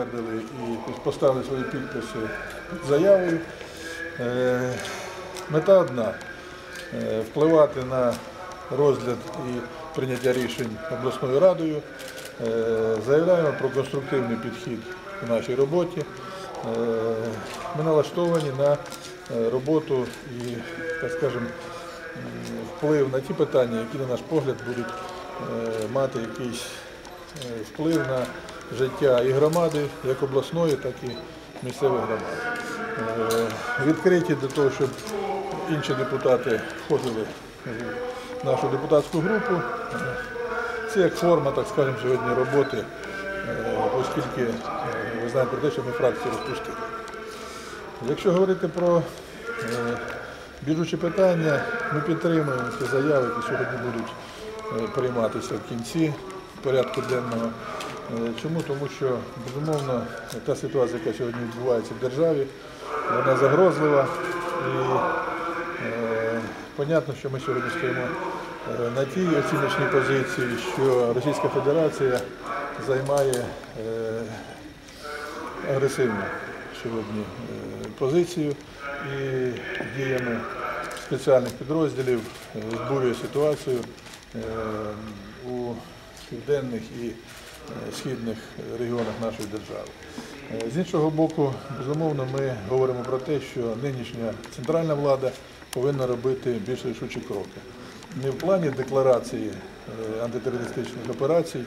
І поставили свої підписи під заявою. Е, Мета одна е, впливати на розгляд і прийняття рішень обласною радою. Е, Заявляємо про конструктивний підхід у нашій роботі. Ми налаштовані на роботу і, так скажемо, вплив на ті питання, які, на наш погляд, будуть мати якийсь вплив на життя і громади, як обласної, так і місцевих громад. Е, Відкриті для того, щоб інші депутати входили в нашу депутатську групу. Це як форма, так скажемо, сьогодні роботи, е, оскільки е, ви знаєте про те, що ми фракцію розпустили. Якщо говорити про біжучі питання, ми підтримуємо ці заяви, які сьогодні будуть прийматися в кінці порядку денного. Е, Чому? Тому що, безумовно, та ситуація, яка сьогодні відбувається в державі, вона загрозлива. І е, що ми сьогодні стоїмо е, на тій оціночній позиції, що Російська Федерація займає е, агресивну сьогодні е, позицію і діями спеціальних підрозділів е, збурює ситуацію е, у південних і східних регіонах нашої держави. Е, З іншого боку, безумовно, ми говоримо про те, що нинішня центральна влада повинна робити більш рішучі кроки. Не в плані декларації е, антитерористичних операцій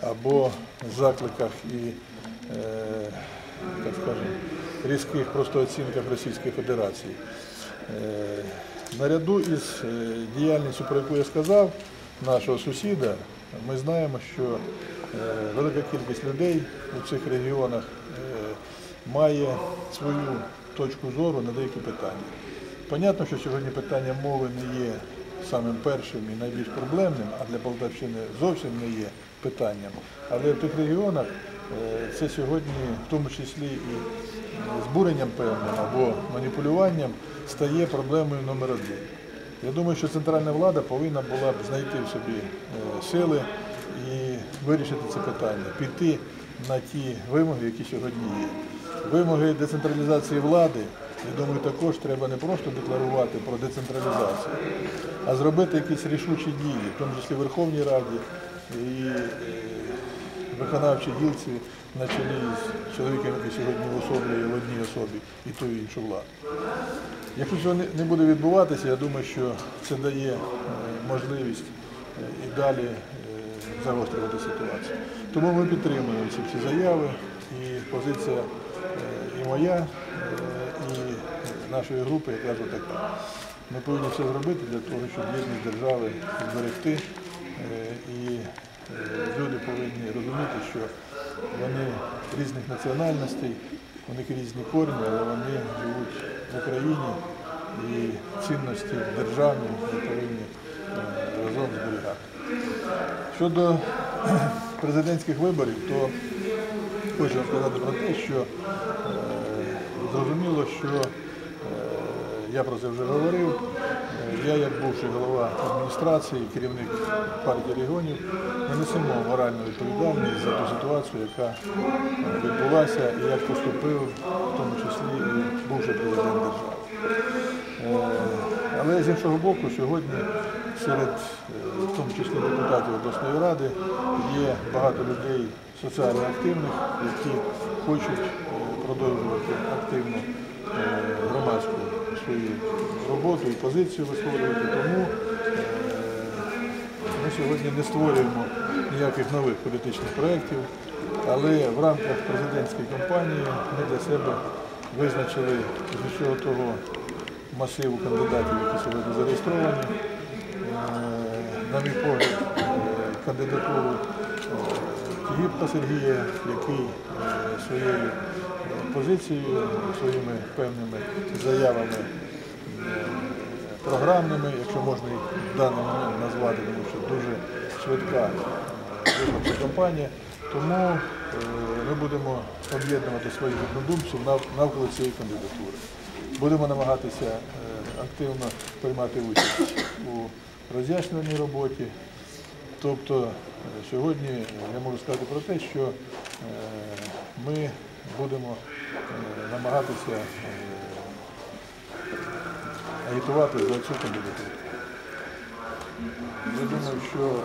або закликах і е, так скажемо, різких просто оцінках Російської Федерації. Е, Наряду із е, діяльністю, про яку я сказав, нашого сусіда, ми знаємо, що е, велика кількість людей у цих регіонах е, має свою точку зору на деякі питання. Понятно, що сьогодні питання мови не є самим першим і найбільш проблемним, а для Полтавщини зовсім не є питанням. Але в тих регіонах е, це сьогодні, в тому числі і збуренням певним або маніпулюванням, стає проблемою номер один. Я думаю, що центральна влада повинна була б знайти в собі е, сили і вирішити це питання, піти на ті вимоги, які сьогодні є. Вимоги децентралізації влади, я думаю, також треба не просто декларувати про децентралізацію, а зробити якісь рішучі дії, в тому числі в Верховній Раді і е, виконавчій гілці на чолі з чоловіком, який сьогодні уособлює в одній особі і ту іншу владу. Якщо цього не- буде відбуватися, я думаю, що це дає е, можливість е, і далі е, загострювати ситуацію. Тому ми підтримуємо ці всі заяви і позиція і моя, і нашої групи якраз отака. Ми повинні все зробити для того, щоб єдність держави зберегти. І люди повинні розуміти, що вони різних національностей, у них різні корні, але вони живуть в Україні і цінності державні повинні е, разом зберігати. Щодо президентських виборів, то хочу сказати про те, що е, зрозуміло, що я про це вже говорив. Е, Я, як бувший голова адміністрації, керівник партії регіонів, ми несемо моральну відповідальність за ту ситуацію, яка е, відбулася і як поступив, в тому числі і бувший президент держави. Е, Але з іншого боку, сьогодні серед, в тому числі депутатів обласної ради, є багато людей соціально активних, які хочуть продовжувати активну громадську роботу і позицію висловлювати. Тому е, ми сьогодні не створюємо ніяких нових політичних проєктів, але в рамках президентської кампанії ми для себе визначили з усього того масиву кандидатів, які сьогодні зареєстровані. Е, На мій погляд, е, кандидатуру Тігіпка Сергія, який своєю позицією, своїми певними заявами програмними, якщо можна їх в даний момент назвати, тому що дуже швидка е, виборча кампанія. Тому е, ми будемо об'єднувати своїх однодумців навколо цієї кандидатури. Будемо намагатися е, активно приймати участь у роз'яснювальній роботі, Тобто сьогодні я можу сказати про те, що ми будемо намагатися агітувати за цю кандидатуру. Я думаю, що